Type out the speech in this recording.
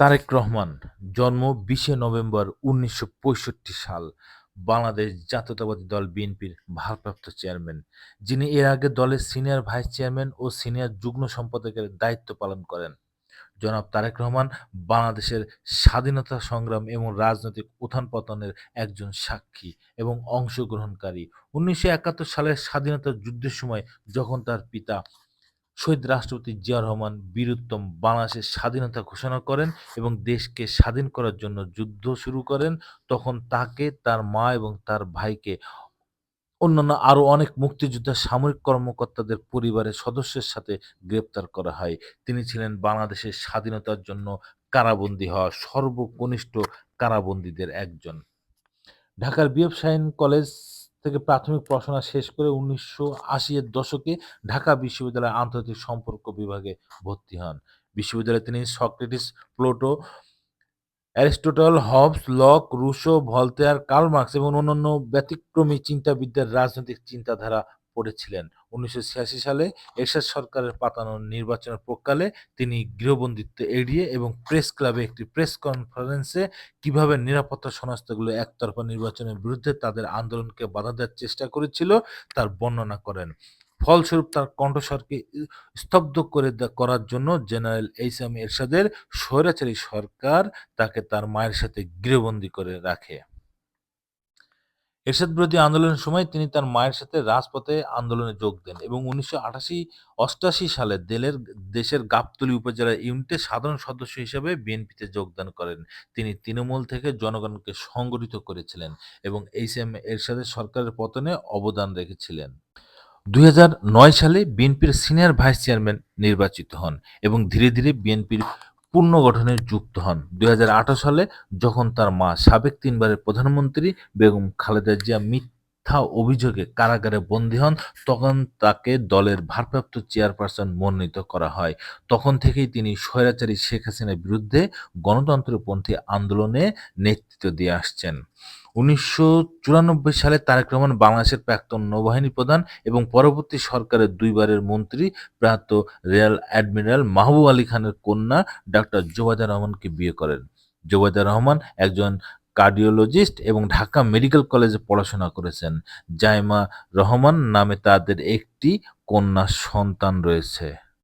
তারেক রহমান, জন্ম বিশে নভেম্বর উনিশশো পঁয়ষট্টি সাল, বাংলাদেশ জাতীয়তাবাদী দল বিএনপির ভারপ্রাপ্ত চেয়ারম্যান, যিনি এর আগে দলের সিনিয়র ভাইস চেয়ারম্যান ও সিনিয়র যুগ্ম সম্পাদকের দায়িত্ব পালন করেন। জনাব তারেক রহমান বাংলাদেশের স্বাধীনতা সংগ্রাম এবং রাজনৈতিক উত্থান পতনের একজন সাক্ষী এবং অংশগ্রহণকারী। উনিশশো একাত্তর সালের স্বাধীনতা যুদ্ধের সময় যখন তার পিতা শহীদ রাষ্ট্রপতি জিয়া রহমান বীরুত্তম বাংলাদেশের স্বাধীনতা ঘোষণা করেন এবং দেশকে স্বাধীন করার জন্য যুদ্ধ শুরু করেন। তখন তাকে, তার মা এবং তার ভাইকে, অন্যান্য আরও অনেক মুক্তিযোদ্ধা, সামরিক কর্মকর্তাদের পরিবারের সদস্যের সাথে গ্রেপ্তার করা হয়। তিনি ছিলেন বাংলাদেশের স্বাধীনতার জন্য কারাবন্দী হওয়া সর্বকনিষ্ঠ কারাবন্দীদের একজন। ঢাকার বিএফ শাহীন কলেজ থেকে প্রাথমিক পড়াশোনা শেষ করে উনিশশো আশির দশকে ঢাকা বিশ্ববিদ্যালয়ের আন্তর্জাতিক সম্পর্ক বিভাগে ভর্তি হন। বিশ্ববিদ্যালয়ে তিনি Socrates, Plato, Aristotle, Hobbes, Locke, Rousseau, Voltaire, Karl Marx এবং অন্যান্য ব্যতিক্রমী চিন্তাবিদ্যার রাজনৈতিক চিন্তাধারা পড়েছিলেন উনিশশো ছিয়াশি সালে এরশাদ সরকারের পাতানো নির্বাচনের প্রকালে তিনি গৃহবন্দিত্ব এড়িয়ে এবং প্রেস ক্লাবে একটি প্রেস কনফারেন্সে কীভাবে নিরাপত্তা সংস্থাগুলো একতরফা নির্বাচনের বিরুদ্ধে তাদের আন্দোলনকে বাধা দেওয়ার চেষ্টা করেছিল, তার বর্ণনা করেন। ফলস্বরূপ তার কণ্ঠস্বরকে স্তব্ধ করে করার জন্য জেনারেল এইচ এম এরশাদের স্বৈরাচারী সরকার তাকে তার মায়ের সাথে গৃহবন্দী করে রাখে। এরশাদ বিরোধী আন্দোলনের সময় তিনি তার মায়ের সাথে রাজপথে আন্দোলনে যোগ দেন এবং উনিশশো অষ্টাশি সালে দেলের দেশের গাবতলী উপজেলার ইউনিটের সাধারণ সদস্য হিসেবে বিএনপিতে যোগদান করেন। তিনি তৃণমূল থেকে জনগণকে সংগঠিত করেছিলেন এবং এইচ এম এরশাদের সরকারের পতনে অবদান রেখেছিলেন। দুই হাজার নয় সালে বিএনপির সিনিয়র ভাইস চেয়ারম্যান নির্বাচিত হন এবং ধীরে ধীরে বিএনপির পুনর্গঠনে যুক্ত হন। দুই হাজার আঠারো সালে যখন তার মা সাবেক তিনবারের প্রধানমন্ত্রী বেগম খালেদা জিয়া মিথ্যা অভিযোগে কারাগারে বন্দী হন, তখন তাকে দলের ভারপ্রাপ্ত চেয়ারপারসন মনোনীত করা হয়। তখন থেকেই তিনি স্বৈরাচারী শেখ হাসিনার বিরুদ্ধে গণতন্ত্রপন্থী আন্দোলনে নেতৃত্ব দিয়ে আসছেন। উনিশশো চুরানব্বই সালে তারেক রহমান বাংলাদেশের প্রাক্তন নৌবাহিনী প্রধান এবং পরবর্তী সরকারের দুইবারের মন্ত্রী প্রয়াত রেয়াল অ্যাডমিরাল মাহবুব আলী খানের কন্যা ডাক্তার জোবায়দা রহমানকে বিয়ে করেন। জোবায়দা রহমান একজন কার্ডিওলজিস্ট এবং ঢাকা মেডিকেল কলেজে পড়াশোনা করেছেন। জাইমা রহমান নামে তাদের একটি কন্যা সন্তান রয়েছে।